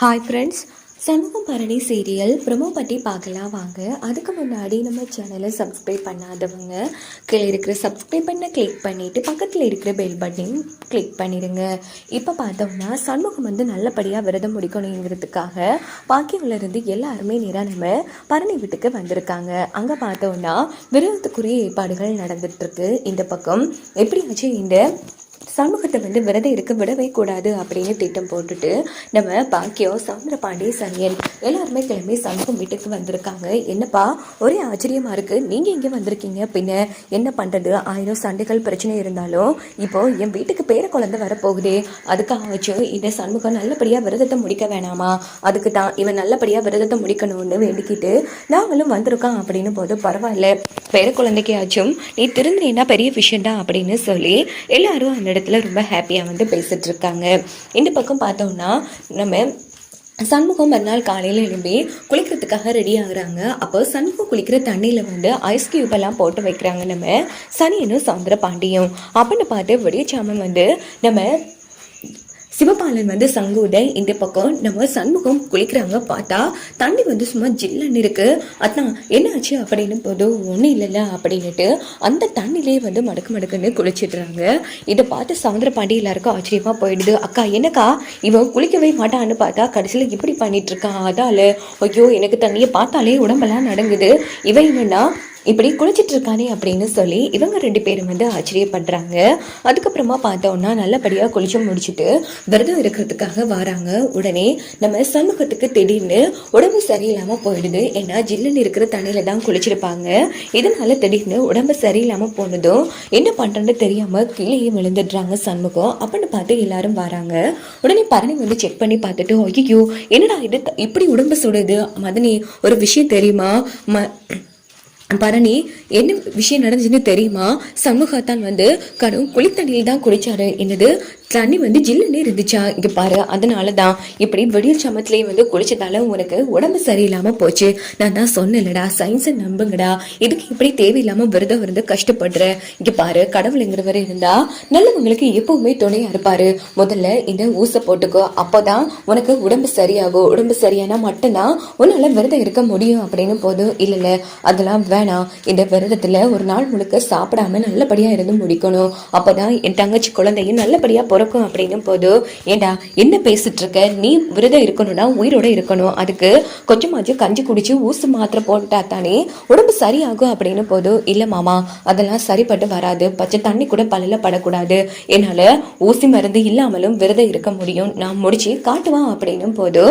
Hi friends Shanmugam Barani serial promo பற்றி பார்க்கலாம் வாங்க. அதுக்கு முன்னாடி நம்ம சேனலை சப்ஸ்கிரைப் பண்ணாதவங்க கீழே இருக்கிற சப்ஸ்கிரைப் பண்ண கிளிக் பண்ணிவிட்டு பக்கத்தில் இருக்கிற பெல் பட்டனையும் கிளிக் பண்ணிடுங்க. இப்போ பார்த்தோம்னா சண்முகம் வந்து நல்லபடியாக விரதம் முடிக்கணுங்கிறதுக்காக பாக்கியம்ல இருந்து எல்லாருமே நேராக நம்ம பரணி வீட்டுக்கு வந்திருக்காங்க. அங்கே பார்த்தோம்னா விரதத்துக்குரிய ஏற்பாடுகள் நடந்துகிட்ருக்கு இந்த பக்கம் எப்படியாச்சும் இந்த சமூகத்தை வந்து விரதம் இருக்க விடவே கூடாது அப்படின்னு திட்டம் போட்டுட்டு நம்ம பாக்கியம் சவுந்தரபாண்டி சனியன் எல்லாருமே கிளம்பி சமூகம் வீட்டுக்கு வந்திருக்காங்க. என்னப்பா? ஒரே ஆச்சரியமா இருக்கு. நீங்க இங்க வந்திருக்கீங்க? பின்ன என்ன பண்றது? ஆயிரம் சண்டைகள் பிரச்சனை இருந்தாலும் இப்போ என் வீட்டுக்கு பேர குழந்தை வரப்போகுதே. அதுக்காகச்சும் இந்த சண்முகம் நல்லபடியா விரதத்தை முடிக்க வேணாமா? அதுக்கு தான் இவன் நல்லபடியா விரதத்தை முடிக்கணும்னு வேண்டிக்கிட்டு நாங்களும் வந்திருக்கோம் அப்படின்னு போது பரவாயில்ல. பேர குழந்தைக்காச்சும் நீ திருந்தினா பெரிய விஷயம் தான் அப்படின்னு சொல்லி எல்லாரும் அந்த இடத்துல ரொம்ப ஹாப்பியாக வந்து பேசிகிட்ருக்காங்க இருக்காங்க இந்த பக்கம் பார்த்தோம்னா நம்ம சண்முகம் மறுநாள் காலையில் எழும்பி குளிக்கிறதுக்காக ரெடி ஆகுறாங்க. அப்போ சண்முகம் குளிக்கிற தண்ணியில் வந்து ஐஸ் கியூப் எல்லாம் போட்டு வைக்கிறாங்க நம்ம. சனியனும் சவுந்தர பாண்டியும் அப்படின்னு பார்த்து விடியச்சாமன் வந்து நம்ம சிவபாலன் வந்து சங்கூத இந்த பக்கம் நம்ம சண்முகம் குளிக்கிறாங்க பார்த்தா தண்ணி வந்து சும்மா ஜில்லுன்னு இருக்கு. அதான் என்ன ஆச்சு அப்படின்னு போது ஒன்றும் இல்லைல்ல அப்படின்னுட்டு அந்த தண்ணிலே வந்து மடக்கு மடக்குன்னு குளிச்சிடுறாங்க. இதை பார்த்து சவுந்தர பாண்டி எல்லாருக்கும் ஆச்சரியமா போயிடுது. அக்கா என்னக்கா இவன் குளிக்கவே மாட்டான்னு பார்த்தா கடைசியில் இப்படி பண்ணிட்டு இருக்கான். அதால ஐயோ எனக்கு தண்ணியை பார்த்தாலே உடம்பெல்லாம் நடங்குது. இவன் என்னன்னா இப்படி குளிச்சிட்டு இருக்கானே அப்படின்னு சொல்லி இவங்க ரெண்டு பேரும் வந்து ஆச்சரியப்படுறாங்க. அதுக்கப்புறமா பார்த்தோம்னா நல்லபடியாக குளிச்சு முடிச்சுட்டு விரதம் இருக்கிறதுக்காக வராங்க. உடனே நம்ம சமூகத்துக்கு திடீர்னு உடம்பு சரியில்லாமல் போயிடுது. ஏன்னா ஜில்லுன்னு இருக்கிற தண்ணியில தான் குளிச்சிருப்பாங்க. இதனால திடீர்னு உடம்பு சரியில்லாமல் போனதும் என்ன பண்ணுறேன்னு தெரியாமல் கீழே விழுந்துடுறாங்க சண்முகம். அப்படின்னு பார்த்து எல்லாரும் வராங்க. உடனே பரணி வந்து செக் பண்ணி பார்த்துட்டு ஐயோ என்னடா இது? இப்படி உடம்பு சுடுது? மதனி ஒரு விஷயம் தெரியுமா? ம பரணி என்ன விஷயம் நடந்துச்சுன்னு தெரியுமா? சமூகத்தான் வந்து கடும் குளித்தண்ணியில் தான் குளிச்சாரு. என்னது? தண்ணி வந்து ஜில்லுன்னு இருந்துச்சா? இங்கே பாரு அதனால தான் இப்படி வெடியல் சமத்துலேயே வந்து குளிச்சதால உனக்கு உடம்பு சரியில்லாமல் போச்சு. நான் தான் சொன்னேன்லடா சயின்ஸை நம்புங்கடா. இதுக்கு இப்படி தேவையில்லாமல் விரதம் இருந்து கஷ்டப்படுற? இங்கே பாரு கடவுளுங்கிறவர் இருந்தால் நல்லவங்களுக்கு எப்பவுமே துணையாக இருப்பார். முதல்ல இந்த ஊசை போட்டுக்கோ அப்போ தான் உனக்கு உடம்பு சரியாகும். உடம்பு சரியானா மட்டும்தான் உன்னால் விரதம் இருக்க முடியும் அப்படின்னு போதும். இல்லைல்ல அதெல்லாம் வேணாம். இந்த விரதத்தில் ஒரு நாள் முழுக்க சாப்பிடாம நல்லபடியாக இருந்து முடிக்கணும். அப்போ தான் என் தங்கச்சி குழந்தையும் நல்லபடியாக பிறக்கும் அப்படின்னு போது ஏண்டா என்ன பேசிட்டு இருக்க நீ விரதம் இருக்கணும்னா உயிரோட இருக்கணும். அதுக்கு கொஞ்சமாச்சும் கஞ்சி குடிச்சு ஊசு மாத்திரை போட்டா தானே உடம்பு சரியாகும் அப்படின்னு போது இல்லை மாமா அதெல்லாம் சரிப்பட்டு வராது. பச்சை தண்ணி கூட பல்ல படக்கூடாது. என்னால ஊசி மருந்து இல்லாமலும் விரதம் இருக்க முடியும். நான் முடிச்சு காட்டுவான். அப்படின்னும் போது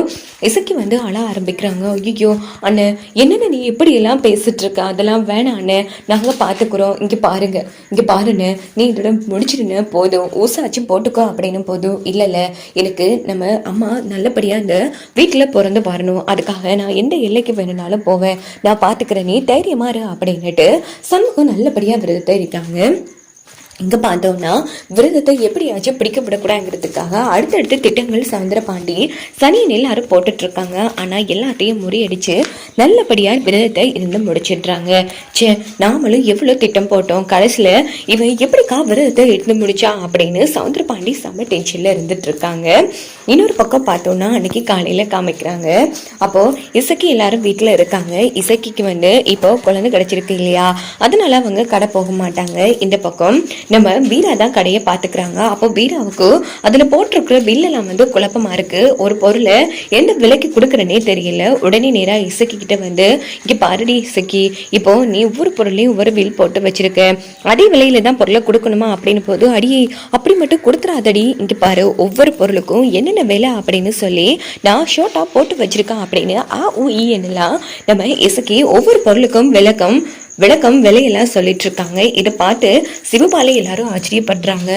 இசைக்கு வந்து அழ ஆரம்பிக்கிறாங்க. ஐயோ அண்ணன் என்னென்ன நீ எப்படி எல்லாம் பேசிட்டு இருக்க அதெல்லாம் வேணாம் அண்ணே. நாங்க பாத்துக்கிறோம். இங்க பாருங்க. இங்க பாருண்ணே. நீ இதோட முடிச்சிடுன்னு போதும். ஊசாச்சும் போட்டுக்கோ. அப்படின்னு போதும் இல்ல எனக்கு நம்ம அம்மா நல்லபடியா இந்த வீட்டில் பிறந்து வரணும். அதுக்காக நான் எந்த எல்லைக்கு வேணும்னாலும் போவேன். நான் பாத்துக்கிறேன். நீ தைரியமாக இரு அப்படின்னுட்டு சண்முகம் நல்லபடியா விரதத்தை இருக்காங்க. இங்கே பார்த்தோம்னா விரதத்தை எப்படியாச்சும் பிடிக்க விடக்கூடாதுங்கிறதுக்காக அடுத்தடுத்த திட்டங்கள் சவுந்தர பாண்டி சனியன் எல்லாரும் போட்டுட்ருக்காங்க. ஆனால் எல்லாத்தையும் முறியடிச்சு நல்லபடியாக விரதத்தை இருந்து முடிச்சிடுறாங்க. ச்சே நாமளும் எவ்வளோ திட்டம் போட்டோம். கடைசியில் இவன் எப்படிக்கா விரதத்தை எடுத்து முடிச்சா அப்படின்னு சவுந்தர பாண்டி செம்ம டென்ஷனில் இருந்துட்டு இருக்காங்க இன்னொரு பக்கம் பார்த்தோம்னா அன்னைக்கு காலையில் காமிக்கிறாங்க. அப்போது இசக்கி எல்லாரும் வீட்டில் இருக்காங்க. இசக்கிக்கு வந்து இப்போ குழந்தை கிடச்சிருக்கு இல்லையா? அதனால அவங்க கடை போக மாட்டாங்க. இந்த பக்கம் நம்ம பீரா தான் கடையை பார்த்துக்கிறாங்க. அப்போ பீராவுக்கு அதில் போட்டிருக்கிற பில்லெல்லாம் வந்து குழப்பமா இருக்கு. ஒரு பொருளை எந்த விலைக்கு கொடுக்குறனே தெரியல. உடனே நேராக இசக்கிக்கிட்ட வந்து இங்கே பாருடி இசக்கி இப்போ நீ ஒவ்வொரு பொருளையும் ஒவ்வொரு பில் போட்டு வச்சிருக்க. அதே விலையில தான் பொருளை கொடுக்கணுமா? அப்படின்னு போது அடியை அப்படி மட்டும் கொடுத்துறாதடி. இங்கே பாரு ஒவ்வொரு பொருளுக்கும் என்னென்ன விலை? அப்படின்னு சொல்லி நான் ஷோட்டாக போட்டு வச்சிருக்கேன் அப்படின்னு ஆ உ ஈ என்னலாம் நம்ம இசக்கி ஒவ்வொரு பொருளுக்கும் விளக்கம் விளக்கம் விலையெல்லாம் சொல்லிட்டு இருக்காங்க இதை பார்த்து சிவபாலை எல்லாரும் ஆச்சரியப்படுறாங்க.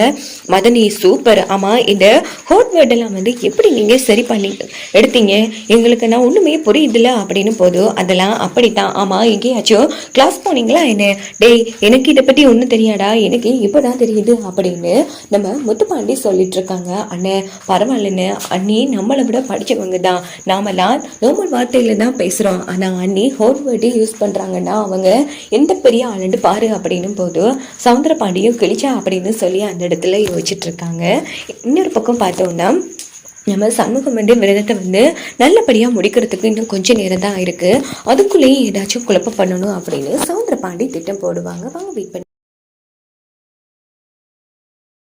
மதனி சூப்பர் ஆமா இந்த ஹோட் வேர்டெல்லாம் வந்து எப்படி நீங்க சரி பண்ணி எடுத்தீங்க? எங்களுக்கு நான் ஒண்ணுமே புரியுதுல அப்படின்னு போதும் அதெல்லாம் அப்படித்தான். ஆமா எங்கேயாச்சும் கிளாஸ் போனீங்களா என்ன? டேய் எனக்கு இதை பத்தி ஒன்றும் தெரியாடா எனக்கு இப்போதான் தெரியுது அப்படின்னு நம்ம முத்துப்பாண்டி சொல்லிட்டு இருக்காங்க அண்ணே பரவாயில்லண்ணே. அண்ணி நம்மளை விட படிச்சவங்க தான். நாமெல்லாம் நோமல் வார்த்தையில தான் பேசுறோம். ஆனா அண்ணி ஹோட் வேர்டு யூஸ் பண்றாங்கன்னா அவங்க எந்த பெரிய ஆளுண்டு பாரு அப்படின்னும் போது சவுந்தரபாண்டியும் கிழிச்சா அப்படின்னு சொல்லி அந்த இடத்துல யோசிச்சுட்டு இருக்காங்க இன்னொரு பக்கம் பார்த்தோம்னா நம்ம சண்முகம் வந்து விரதத்தை வந்து நல்லபடியாக முடிக்கிறதுக்கு இன்னும் கொஞ்சம் நேரம் தான் இருக்குது அதுக்குள்ளேயே ஏதாச்சும் குழப்பம் பண்ணணும் அப்படின்னு சவுந்தரபாண்டி திட்டம் போடுவாங்க. வாங்க வெயிட் பண்ணி